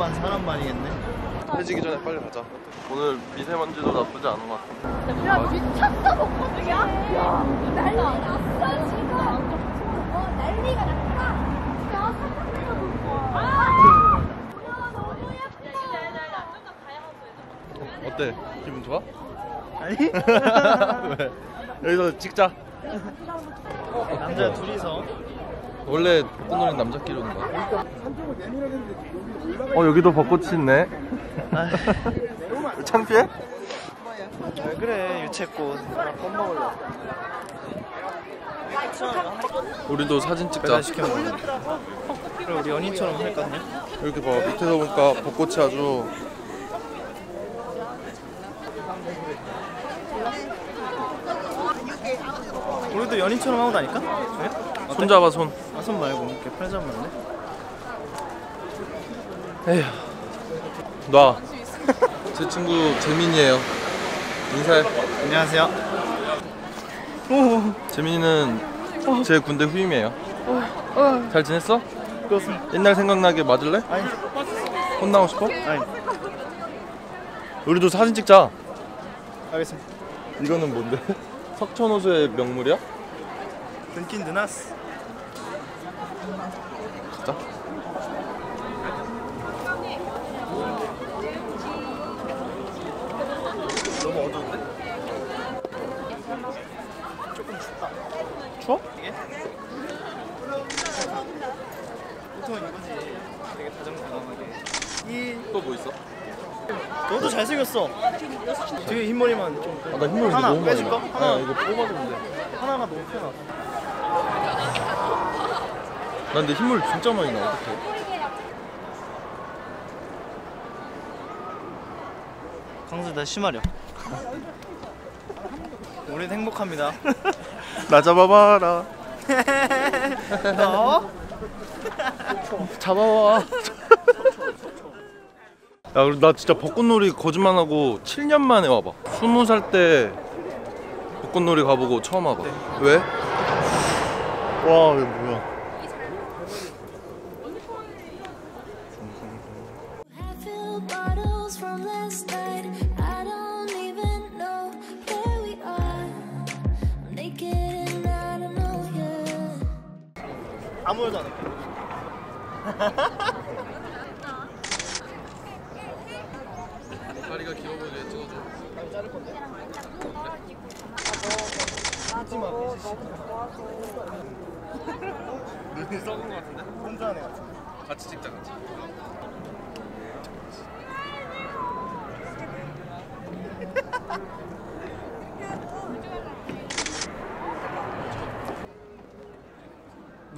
벚꽃반 사람반이겠네. 해지기 전에 빨리 가자. 오늘 미세먼지도 나쁘지 않은 것 같아. 야 미쳤어 벚꽃이야? 야 난리 났어 지금 어 난리가 났다 야볼 거야 아 야, 너무 예뻐 어때? 기분 좋아? 아니? 왜? 여기서 찍자. 남자 둘이서 원래 벚꽃놀이 남자끼리 오는 거야. 어 여기도 벚꽃이 있네. 창피해? 왜 그래 유채꽃 껌 먹을래. 우리도 사진 찍자. 배달 시켜 먹을래. 그럼 우리 연인처럼 할 거냐? 이렇게 봐 밑에서 보니까 벚꽃이 아주 우리도 연인처럼 하고 다니까? 그래? 손 잡아 손. 아, 손 말고 이렇게 팔 돼? 에휴. 놔. 제 친구 재민이에요. 인사해. 안녕하세요. 오, 재민이는 제 군대 후임이에요. 잘 지냈어? 그렇습니다. 옛날 생각나게 맞을래? 아니, 혼나고 싶어? 아니, 우리도 사진 찍자. 알겠습니다. 이거는 뭔데? 석천호수의 명물이야? 든킨 드나스. 진짜? 너무 어두운데? 조금 춥다. 추워? 이게? 보통은 이거지. 되게 다정다감하게. 이또뭐 있어? 너도 잘생겼어. 되게 흰머리만 좀. 아, 나 흰머리 하나 너무 빼줄까? 나. 하나. 아, 이거 뽑아줬는데. 하나가 너무 편하. 난 근데 흰머리 진짜 많이 나. 어떡해? 강수 나 심하려. 우린 행복합니다. 나 잡아봐라. 너? 잡아와. 야, 그리고 나 진짜 벚꽃놀이 거짓말하고 7년 만에 와봐. 20살 때 벚꽃놀이 가보고 처음 와봐. 왜? 와, 이거 뭐야? 아무 말도 안 할게. 다리가 길어 보이게 찍어줘. 하지 마. 눈이 썩은 거 같은데? 혼자 하네 같아. 같이 찍자, 같이.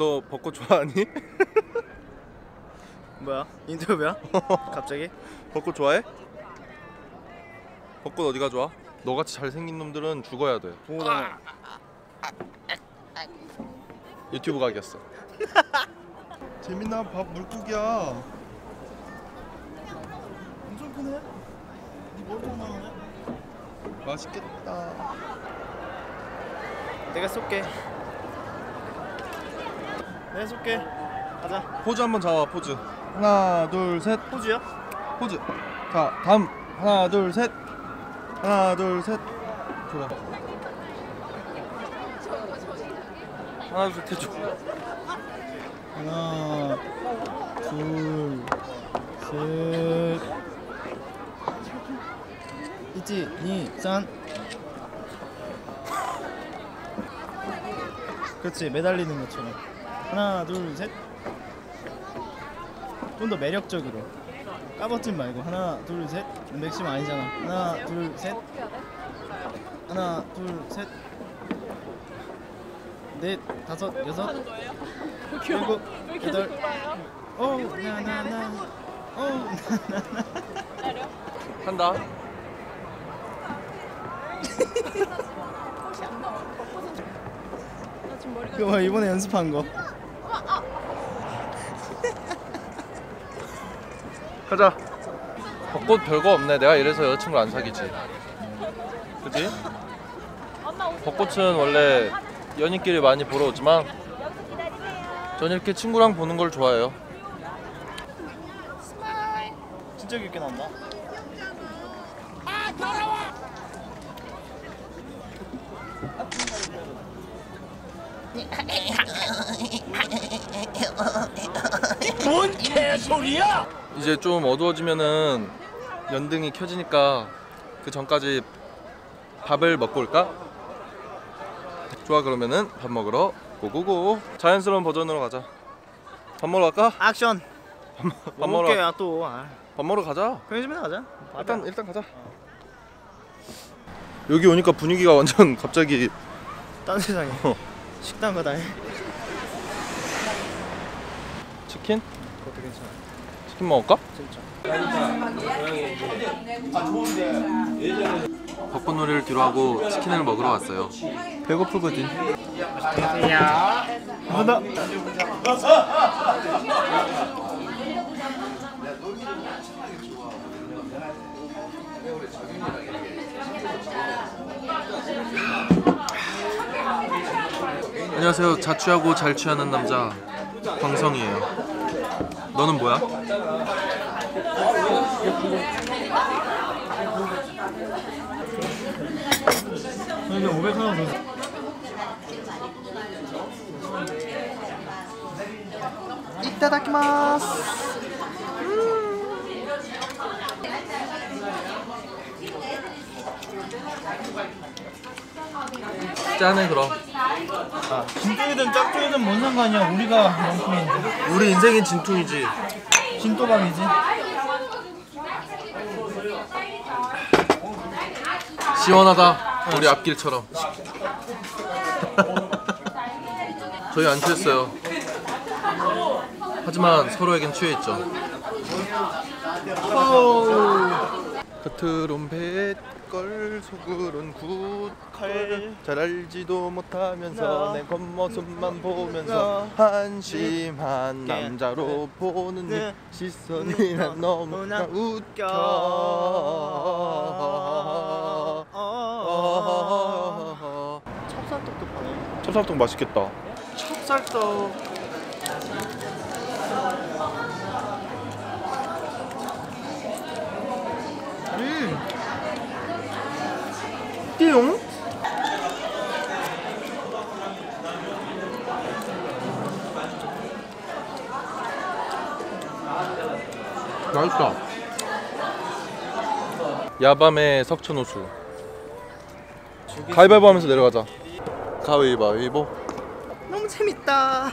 너 벚꽃 좋아하니? 뭐야? 인터뷰야? 갑자기? 벚꽃 좋아해? 벚꽃 어디가 좋아? 너같이 잘생긴 놈들은 죽어야 돼. 보고 다녀. 유튜브 각이었어. 재민아 밥 물고기야. 엄청 크네. 네 머리만 나오네. 맛있겠다. 내가 쏠게. 내가 쏠게. 가자. 포즈 한번 잡아 포즈. 하나 둘 셋. 포즈야? 포즈. 자 다음 하나 둘 셋. 하나 둘 셋. 좋아. 하나 둘셋 해줘. 하나, 둘, 셋. 이치, 니, 짠. 그렇지, 매달리는 것처럼. 하나, 둘, 셋. 좀 더 매력적으로. 까벗지 말고 하나, 둘, 셋. 맥심 아니잖아. 하나, 둘, 셋. 하나, 둘, 셋. 넷, 다섯, 여섯. 일곱, 여덟. 오, 나나나. 오, 나나나. 한다. 그거 봐, 이번에 연습한 거. 가자. 벚꽃 별거 없네. 내가 이래서 여자친구를 안 사귀지. 그지? 벚꽃은 원래 연인끼리 많이 보러 오지만 전 이렇게 친구랑 보는 걸 좋아해요. 진짜 깊게 나온다. 이제 좀 어두워지면은 연등이 켜지니까 그 전까지 밥을 먹고 올까? 좋아 그러면은 밥 먹으러 고고고 자연스러운 버전으로 가자 밥 먹으러 갈까? 액션. 밥 먹으러 야 또. 아, 밥 먹으러 가자 편의점에 가자. 일단 일단 가자 여기 오니까 분위기가 완전 갑자기 딴 세상에. 어. 식당 가다. 치킨? 그것도 괜찮아. 치킨 먹을까? 진짜. 벚꽃 놀이를 뒤로 하고 치킨을 먹으러 왔어요 배고프거든. 야. 간다. 안녕하세요 자취하고 잘 취하는 남자 광성이에요 너는 뭐야? 근데 500 하나 더. 이따다키마스. 짠해 그럼 아, 진토이든 짝토이든 뭔 상관이야? 우리가 명품인데. 우리 인생인 진퉁이지 진또박이지. 시원하다 우리 앞길처럼 저희 안 취했어요 하지만 서로에겐 취해있죠 겉으론 뱃걸 속으론 굿걸. 잘 알지도 못하면서 내 겉모습만 보면서 한심한 남자로 보는 네. 시선이 난 너무나 웃겨. 찹쌀떡도 파네. 찹쌀떡 맛있겠다. 찹쌀떡. 음. 띠용 맛있다. 야밤의 석촌호수. 가위바위보 하면서 내려가자. 가위바위보. 너무 재밌다.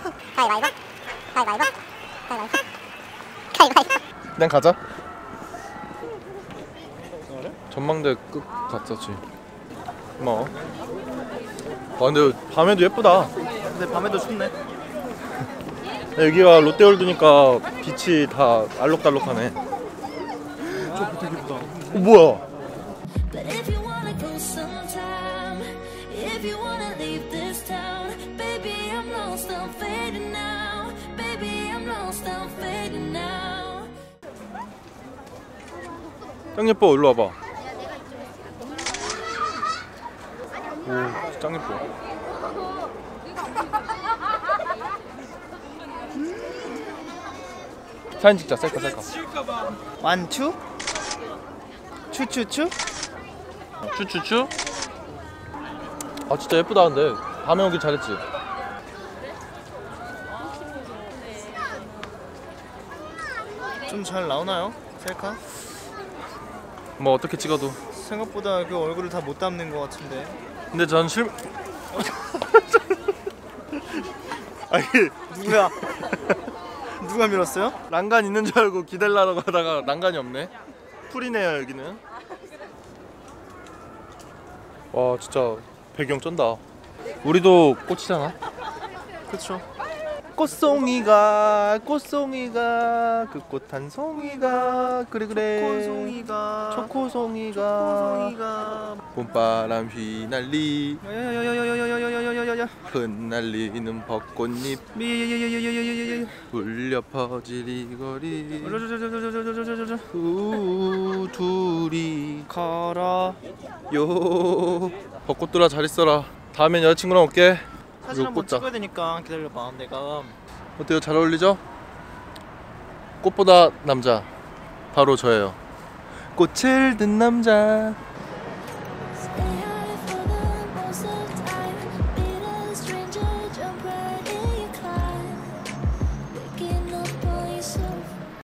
그냥 가자. 전망대 끝 갔었지 뭐. 아 근데 밤에도 예쁘다 근데 밤에도 춥네. 여기가 롯데월드니까 빛이 다 알록달록하네 저 되게 예쁘다. 어, 뭐야 But if you wanna go sometime, if you wanna leave this town, baby, I'm lost, I'm fading now. Baby, I'm lost, I'm fading now. 짱 예뻐 일로 와봐 오 짱 예뻐 사진 찍자 셀카 셀카 완추? 추추추? 추추추 아 진짜 예쁘다 근데 밤에 오길 잘했지 좀 잘 나오나요? 셀카? 뭐 어떻게 찍어도 생각보다 그 얼굴을 다 못 담는 것 같은데. 근데 전 실... 아니 누구야? 누가 밀었어요? 난간 있는 줄 알고 기다리려고 하다가 난간이 없네 풀이네요 여기는 와 진짜 배경 쩐다 우리도 꽃이잖아 그쵸. 꽃송이가 꽃송이가 그 꽃 한 송이가 그래 그래. 초코송이가. 초코송이가. 봄바람 휘날리. 흩날리는 벚꽃잎 울려 퍼질 이 거리 우 둘이 걸어요 벚꽃들아 잘 있어라 다음엔 여자친구랑 올게 사진 한번 꽂자. 찍어야 되니까 기다려봐. 내가 어때요 잘 어울리죠? 꽃보다 남자 바로 저예요 꽃을 든 남자